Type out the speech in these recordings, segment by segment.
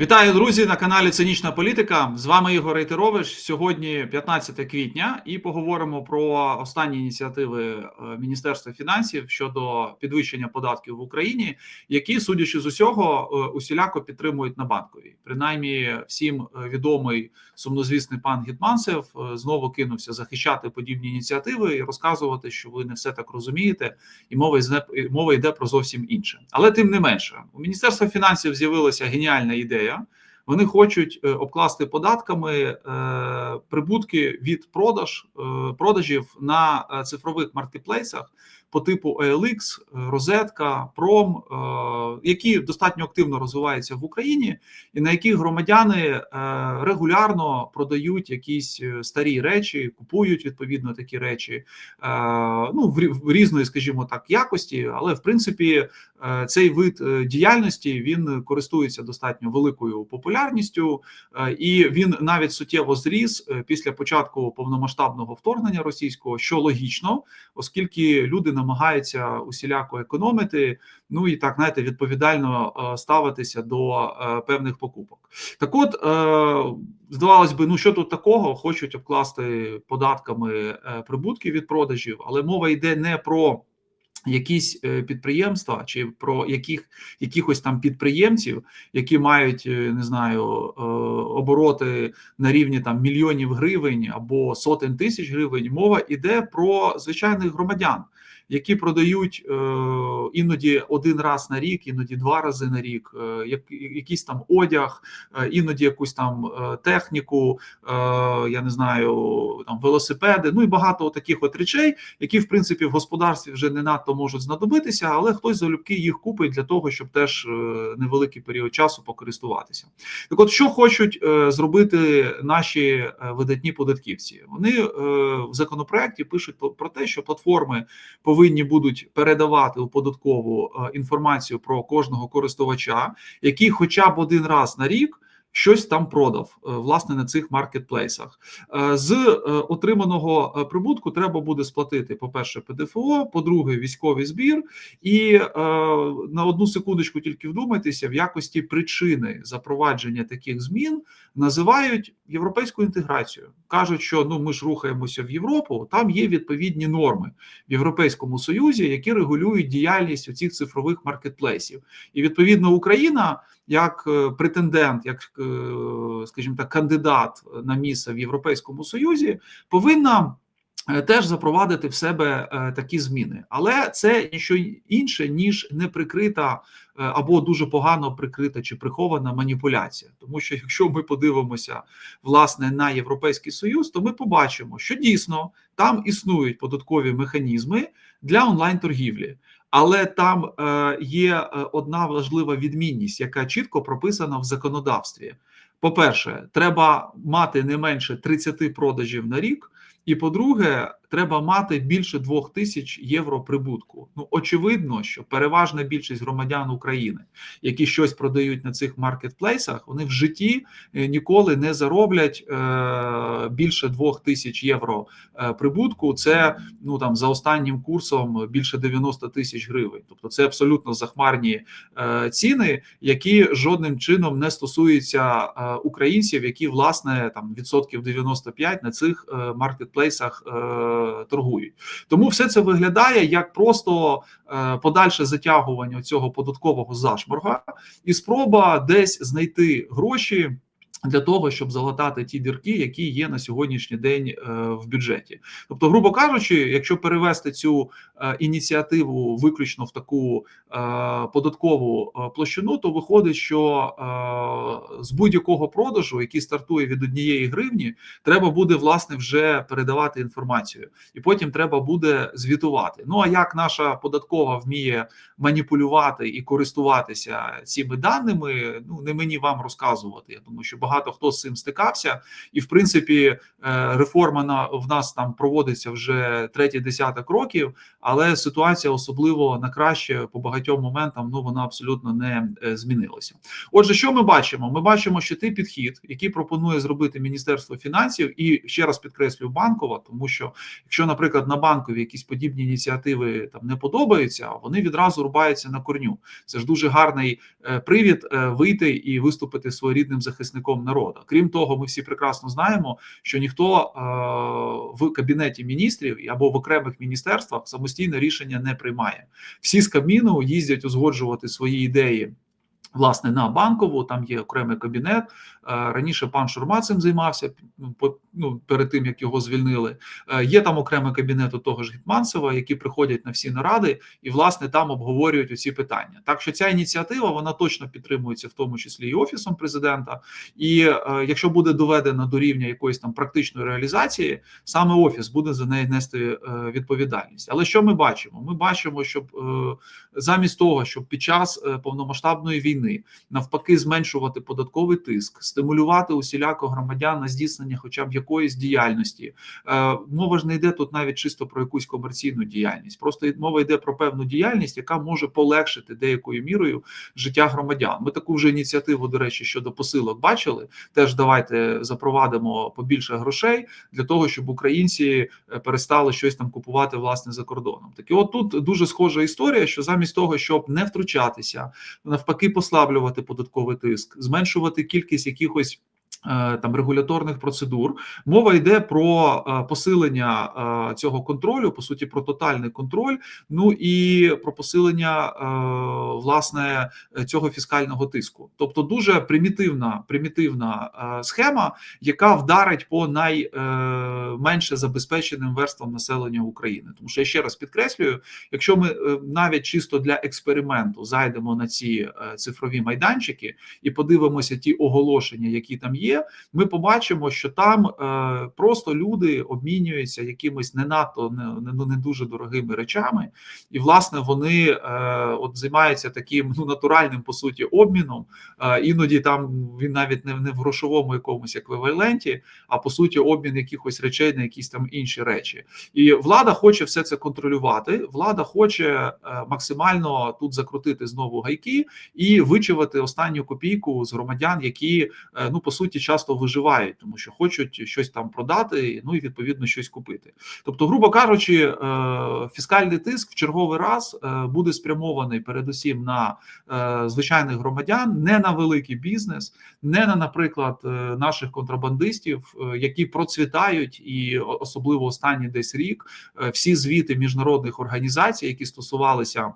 Вітаю, друзі, на каналі Цинічна Політика. З вами Ігор Рейтерович. Сьогодні 15 квітня, і поговоримо про останні ініціативи е, Міністерства фінансів щодо підвищення податків в Україні, які, судячи з усього, е, усіляко підтримують на банковій. Принаймні, всім е, відомий сумнозвісний пан Гетманцев знову кинувся захищати подібні ініціативи і розказувати, що ви не все так розумієте, і мова мова йде про зовсім інше. Але тим не менше, у міністерства фінансів з'явилася геніальна ідея. Вони хочуть е, обкласти податками е, прибутки від продаж е, продажів на цифрових маркетплейсах по типу OLX, Розетка, Пром, які достатньо активно розвиваються в Україні, і на яких громадяни регулярно продають якісь старі речі, купують відповідно такі речі, ну в різної, скажімо так, якості, але в принципі цей вид діяльності він користується достатньо великою популярністю, і він навіть суттєво зріс після початку повномасштабного вторгнення російського, що логічно, оскільки люди намагаються усіляко економити, ну і так знаєте, відповідально е, ставитися до е, певних покупок. Так, от е, здавалось би, ну що тут такого, хочуть обкласти податками прибутки від продажів, але мова йде не про. Якісь підприємства чи про яких якихось там підприємців, які мають не знаю обороти на рівні там мільйонів гривень або сотень тисяч гривень, мова йде про звичайних громадян, які продають е, іноді один раз на рік, іноді два рази на рік, е, як якийсь там одяг, е, іноді якусь там техніку, я не знаю, там велосипеди. Ну і багато таких от речей, які в принципі в господарстві вже не надто можуть знадобитися, але хтось залюбки їх купить для того, щоб теж невеликий період часу покористуватися. Так, от що хочуть зробити наші видатні податківці? Вони в законопроекті пишуть про те, що платформи повинні повинні будуть передавати у податкову е, інформацію про кожного користувача, який, хоча б один раз на рік щось там продав е, власне на цих маркетплейсах. Е, з е, отриманого прибутку треба буде сплатити, по-перше, ПДФО, по-друге, військовий збір, і на одну секундочку тільки вдумайтеся, в якості причини запровадження таких змін називають європейську інтеграцію. кажуть, що ну ми ж рухаємося в Європу, там є відповідні норми в Європейському Союзі, які регулюють діяльність у цих цифрових маркетплейсів, і відповідно Україна як претендент, як скажімо так, кандидат на місце в Європейському Союзі, повинна. Е, теж запровадити в себе е, такі зміни, але це ніщо інше ніж неприкрита або дуже погано прикрита чи прихована маніпуляція. Тому що якщо ми подивимося власне на європейський союз, то ми побачимо, що дійсно там існують податкові механізми для онлайн торгівлі. Але там е, є е, одна важлива відмінність, яка чітко прописана в законодавстві. По-перше, треба мати не менше 30 продажів на рік, і по-друге, треба мати більше двох тисяч євро прибутку. Ну очевидно, що переважна більшість громадян України, які щось продають на цих маркетплейсах, вони в житті е, ніколи не зароблять е, більше двох тисяч євро е, прибутку. Це ну там за останнім курсом більше 90 тисяч гривень. Тобто це абсолютно захмарні ціни, які жодним чином не стосуються українців, які власне там відсотків 95 на цих маркетплейсах. Торгують. Тому все це виглядає як просто е, подальше затягування цього податкового зашморга і спроба десь знайти гроші. Для того щоб залатати ті дірки, які є на сьогоднішній день е, в бюджеті, тобто, грубо кажучи, якщо перевести цю е, ініціативу виключно в таку е, податкову площину, то виходить, що з будь-якого продажу, який стартує від однієї гривні, треба буде власне вже передавати інформацію, і потім треба буде звітувати. Ну а як наша податкова вміє маніпулювати і користуватися цими даними? Ну не мені вам розказувати. Я думаю, що багато багато хто з цим стикався, і в принципі е, реформа на в нас там проводиться вже третій десяток років, але ситуація особливо на краще по багатьом моментам ну вона абсолютно не е, змінилася. Отже, що ми бачимо? Ми бачимо, що той підхід, який пропонує зробити Міністерство фінансів, і ще раз підкреслюю банкова, тому що якщо, наприклад, на банкові якісь подібні ініціативи там не подобаються, вони відразу рубаються на корню. Це ж дуже гарний е, привід вийти і виступити своєрідним захисником народу. Крім того, ми всі прекрасно знаємо, що ніхто е, в кабінеті міністрів або в окремих міністерствах самостійне рішення не приймає. Всі з Кабміну їздять узгоджувати свої ідеї. Власне, на банкову там є окремий кабінет. Раніше пан Шурма цим займався ну, перед тим як його звільнили. Є там окремий кабінет у того ж Гетманцева, які приходять на всі наради і власне там обговорюють усі питання. Так що ця ініціатива вона точно підтримується, в тому числі і офісом президента. І якщо буде доведена до рівня якоїсь там практичної реалізації, саме офіс буде за неї нести відповідальність. Але що ми бачимо? Ми бачимо, щоб е, замість того, щоб під час е, повномасштабної війни навпаки зменшувати податковий тиск стимулювати усіляко громадян на здійснення, хоча б якоїсь діяльності. Е, мова ж не йде тут навіть чисто про якусь комерційну діяльність. Просто мова йде про певну діяльність, яка може полегшити деякою мірою життя громадян. Ми таку вже ініціативу, до речі, щодо посилок бачили. Теж давайте запровадимо побільше грошей для того, щоб українці е, перестали щось там купувати власне за кордоном. Так і от тут дуже схожа історія, що замість того, щоб не втручатися, навпаки, послаблювати податковий тиск, зменшувати кількість якихось там регуляторних процедур мова йде про е, посилення е, цього контролю, по суті, про тотальний контроль. Ну і про посилення власне цього фіскального тиску, тобто дуже примітивна примітивна схема, яка вдарить по найменше забезпеченим верствам населення України. Тому що я ще раз підкреслюю, якщо ми навіть чисто для експерименту зайдемо на ці цифрові майданчики і подивимося ті оголошення, які там є є, ми побачимо, що там е, просто люди обмінюються якимись не надто не, не, не дуже дорогими речами, і власне вони е, от займаються таким ну натуральним по суті обміном. Е, іноді там він навіть не, не в грошовому якомусь еквіваленті, а по суті, обмін якихось речей на якісь там інші речі. І влада хоче все це контролювати. Влада хоче е, максимально тут закрутити знову гайки і вичавити останню копійку з громадян, які е, ну по суті часто виживають, тому що хочуть щось там продати, ну і відповідно щось купити. Тобто, грубо кажучи, е, фіскальний тиск в черговий раз е, буде спрямований передусім на е, звичайних громадян, не на великий бізнес, не на, наприклад, наших контрабандистів, які процвітають, і особливо останній десь рік всі звіти міжнародних організацій, які стосувалися.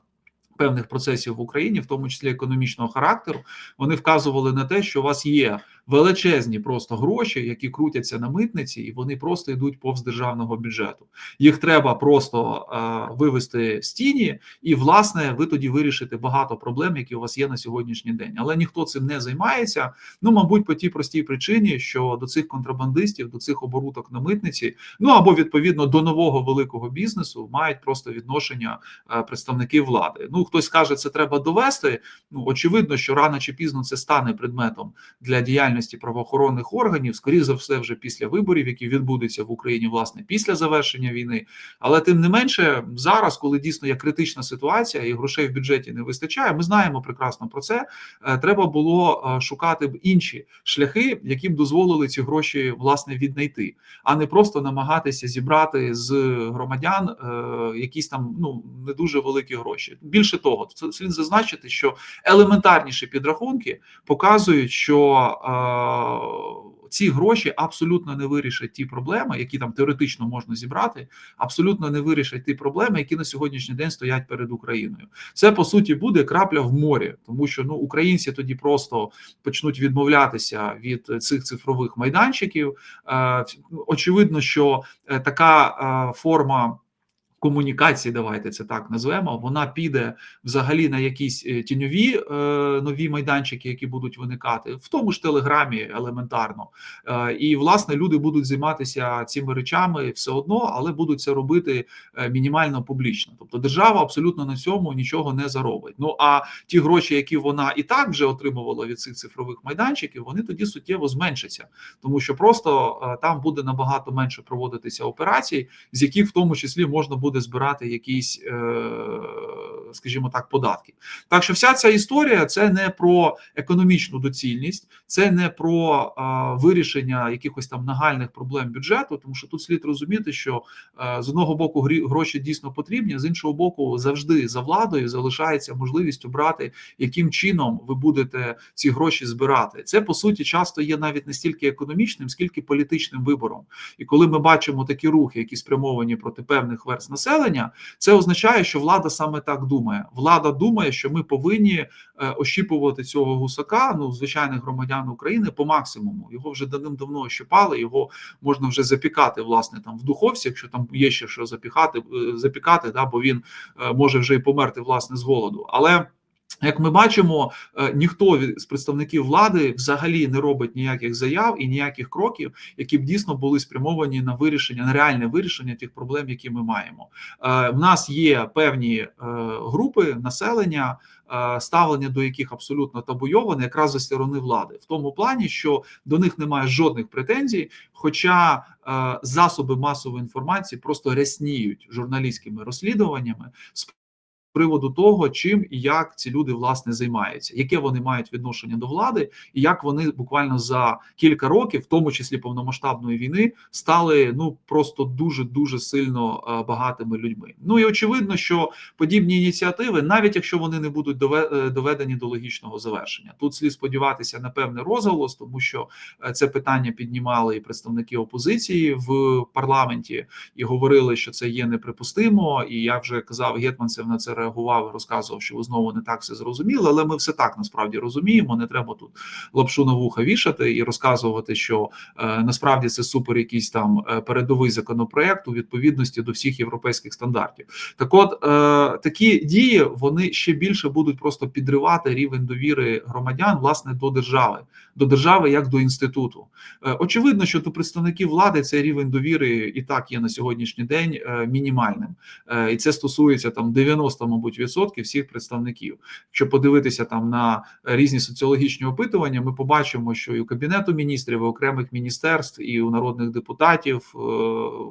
Певних процесів в Україні, в тому числі економічного характеру, вони вказували на те, що у вас є величезні просто гроші, які крутяться на митниці, і вони просто йдуть повз державного бюджету. Їх треба просто е, вивести з тіні, і власне ви тоді вирішите багато проблем, які у вас є на сьогоднішній день. Але ніхто цим не займається. Ну, мабуть, по тій простій причині, що до цих контрабандистів, до цих оборудок на митниці, ну або відповідно до нового великого бізнесу, мають просто відношення е, представники влади. Ну хтось каже, це треба довести. Ну очевидно, що рано чи пізно це стане предметом для діяльності діяльності правоохоронних органів, скоріше за все, вже після виборів, які відбудуться в Україні власне після завершення війни. Але тим не менше, зараз, коли дійсно є критична ситуація і грошей в бюджеті не вистачає, ми знаємо прекрасно про це. Е, треба було е, шукати б інші шляхи, які б дозволили ці гроші власне віднайти, а не просто намагатися зібрати з громадян е, якісь там ну не дуже великі гроші. Більше того, слід зазначити, що елементарніші підрахунки показують, що ці гроші абсолютно не вирішать ті проблеми, які там теоретично можна зібрати, абсолютно не вирішать ті проблеми, які на сьогоднішній день стоять перед Україною. Це по суті буде крапля в морі, тому що ну українці тоді просто почнуть відмовлятися від цих цифрових майданчиків. Очевидно, що е, така форма комунікації, давайте це так назвемо. Вона піде взагалі на якісь е, тіньові е, нові майданчики, які будуть виникати, в тому ж телеграмі елементарно. Е, і власне люди будуть займатися цими речами все одно, але будуть це робити е, мінімально публічно. Тобто держава абсолютно на цьому нічого не заробить. Ну а ті гроші, які вона і так вже отримувала від цих цифрових майданчиків, вони тоді суттєво зменшаться, тому що просто е, там буде набагато менше проводитися операцій, з яких в тому числі можна буде збирати якісь, е, скажімо так, податки. Так що вся ця історія це не про економічну доцільність, це не про вирішення якихось там нагальних проблем бюджету, тому що тут слід розуміти, що е, з одного боку грі- гроші дійсно потрібні, з іншого боку, завжди за владою залишається можливість обрати, яким чином ви будете ці гроші збирати. Це по суті часто є навіть не стільки економічним, скільки політичним вибором. І коли ми бачимо такі рухи, які спрямовані проти певних верст населення, це означає, що влада саме так думає. Влада думає, що ми повинні е, ощіпувати цього гусака, ну звичайних громадян України по максимуму. Його вже давним-давно ощипали, його можна вже запікати власне там в духовці, якщо там є ще що запікати, е, запікати, да, бо він е, може вже й померти власне з голоду. Але як ми бачимо, е, ніхто з представників влади взагалі не робить ніяких заяв і ніяких кроків, які б дійсно були спрямовані на вирішення, на реальне вирішення тих проблем, які ми маємо. Е, В нас є певні е, групи населення, ставлення до яких абсолютно табуйоване, якраз зі сторони влади, в тому плані, що до них немає жодних претензій, хоча засоби масової інформації просто рясніють журналістськими розслідуваннями приводу того, чим і як ці люди власне займаються, яке вони мають відношення до влади, і як вони буквально за кілька років, в тому числі повномасштабної війни, стали ну просто дуже дуже сильно е, багатими людьми. Ну і очевидно, що подібні ініціативи, навіть якщо вони не будуть е, доведені до логічного завершення, тут слід сподіватися на певний розголос, тому що е, це питання піднімали і представники опозиції в парламенті і говорили, що це є неприпустимо. І я вже казав, Гетманцев на це і розказував, що ви знову не так все зрозуміли. Але ми все так насправді розуміємо. Не треба тут лапшу на вуха вішати і розказувати, що е, насправді це супер якийсь там е, передовий законопроект у відповідності до всіх європейських стандартів. Так, от е, такі дії вони ще більше будуть просто підривати рівень довіри громадян власне до держави, до держави як до інституту. Очевидно, що до представників влади цей рівень довіри і так є на сьогоднішній день мінімальним, і це стосується там 90, мабуть, відсотків всіх представників. Якщо подивитися там на різні соціологічні опитування, ми побачимо, що і у кабінету міністрів, і окремих міністерств, і у народних депутатів, е,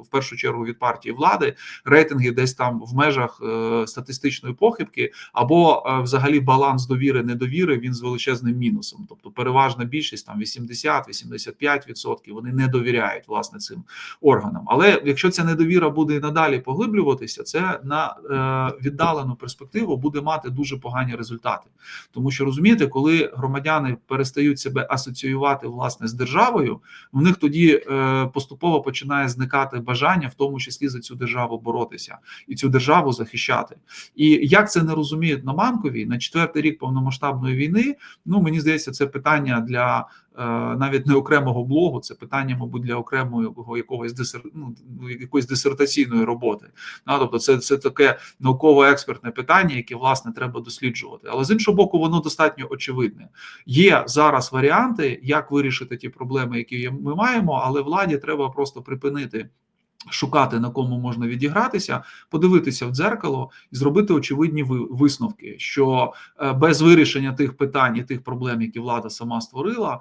в першу чергу від партії влади, рейтинги десь там в межах е, статистичної похибки, або е, взагалі баланс довіри недовіри він з величезним мінусом. Тобто переважна більшість там 80-85% вони не довіряють власне цим органам. Але якщо ця недовіра буде і надалі поглиблюватися, це на е, віддалену перспективу буде мати дуже погані результати. Тому що розумієте, коли громадяни перестають себе асоціювати власне з державою, в них тоді е, поступово починає зникати бажання, в тому числі за цю державу боротися і цю державу захищати. І як це не розуміють на Манкові на четвертий рік повномасштабної війни? Ну мені здається, це питання для навіть не окремого блогу, це питання, мабуть, для окремого якогось дисер... ну, якоїсь дисертаційної роботи. Ну, тобто, це, це таке науково-експертне питання, яке власне треба досліджувати. Але з іншого боку, воно достатньо очевидне. Є зараз варіанти, як вирішити ті проблеми, які ми маємо, але владі треба просто припинити. Шукати на кому можна відігратися, подивитися в дзеркало і зробити очевидні ви- висновки, що е, без вирішення тих питань і тих проблем, які влада сама створила, е,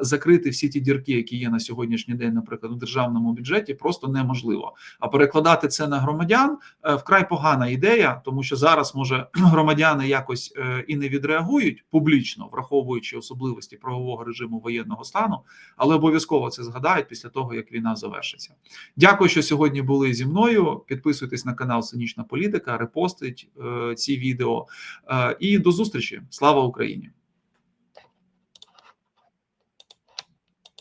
закрити всі ті дірки, які є на сьогоднішній день, наприклад, у державному бюджеті, просто неможливо. А перекладати це на громадян е, вкрай погана ідея, тому що зараз може громадяни якось е, і не відреагують публічно, враховуючи особливості правового режиму воєнного стану, але обов'язково це згадають після того, як війна завершиться. Дякую, що сьогодні були зі мною. Підписуйтесь на канал Цинічна Політика, репостить е, ці відео. І до зустрічі. Слава Україні!